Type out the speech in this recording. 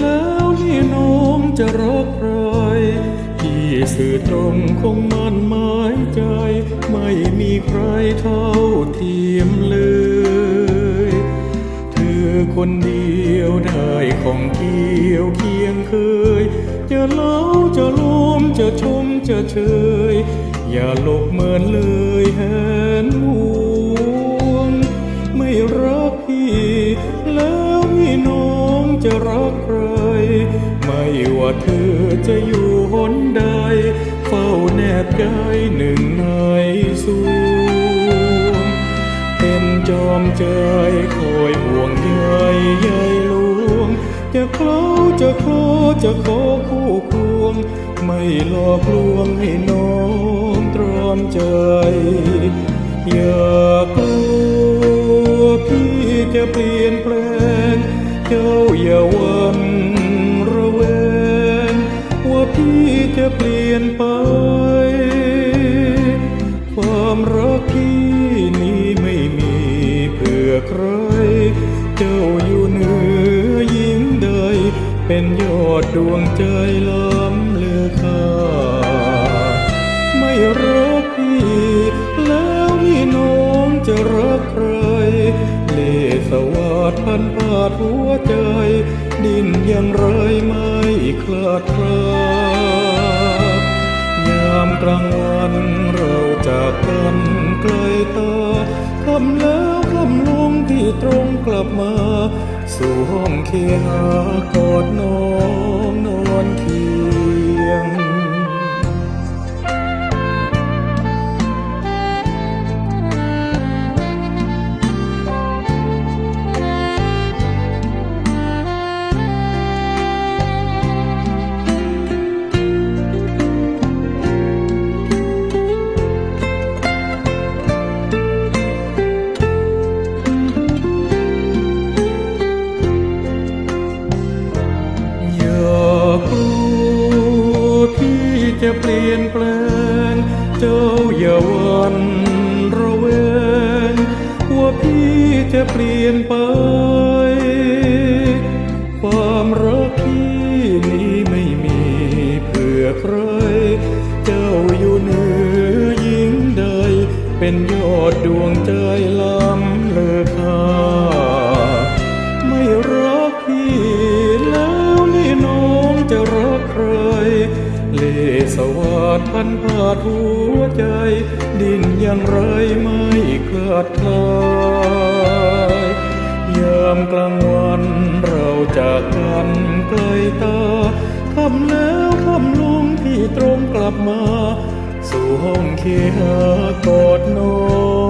แล้วนี่น้องจะรักใครพี่สื่อตรงคงมั่นหมายใจ ไม่มีใครเท่าเทียมเลย เธอคนเดียวได้ของเกี่ยวเคียงเคย จะเล่าจะล้มจะชมจะเชย อย่าหลบเมินเลยแหนหู ว่าเธอจะอยู่หนใด เฝ้าแนบใจหนึ่งในสวงเป็นจอมใจคอยห่วงใยใยหลวง จะเคล้าจะขอจะขอคู่ควง ไม่หลอกลวงให้น้องตรอมใจอย่ากลัวพี่จะเปลี่ยน จะเปลี่ยนไป ความรักพี่นี้ไม่มีเพื่อใคร เจ้าอยู่เหนือยิ่งใด เป็นยอดดวงใจล้ำเลือค่าไม่รักพี่ แล้วพี่น้องจะรักใคร เลสวาดพันพาดหัวใจ ดินยังไรไม่คลาดคลา กกันไกลตาคำแล้วคำลงที่ตรงกลับมา สู่ห้องเคหากอดน้อง ลี่ยนแปลง เจ้าอย่าวันระแวง ว่าพี่จะเปลี่ยนไป ความรักพี่นี้ไม่มีเพื่อใคร เจ้าอยู่เหนือยิ่งใด เป็นยอดดวงใจล้ำ กันพาดหัวใจ ดินยังไรไม่เกิดคลายยามกลางวันเราจากกันไกลตาทำแล้วทำลงที่ตรงกลับมา สู่ห้องเคหากอดนอน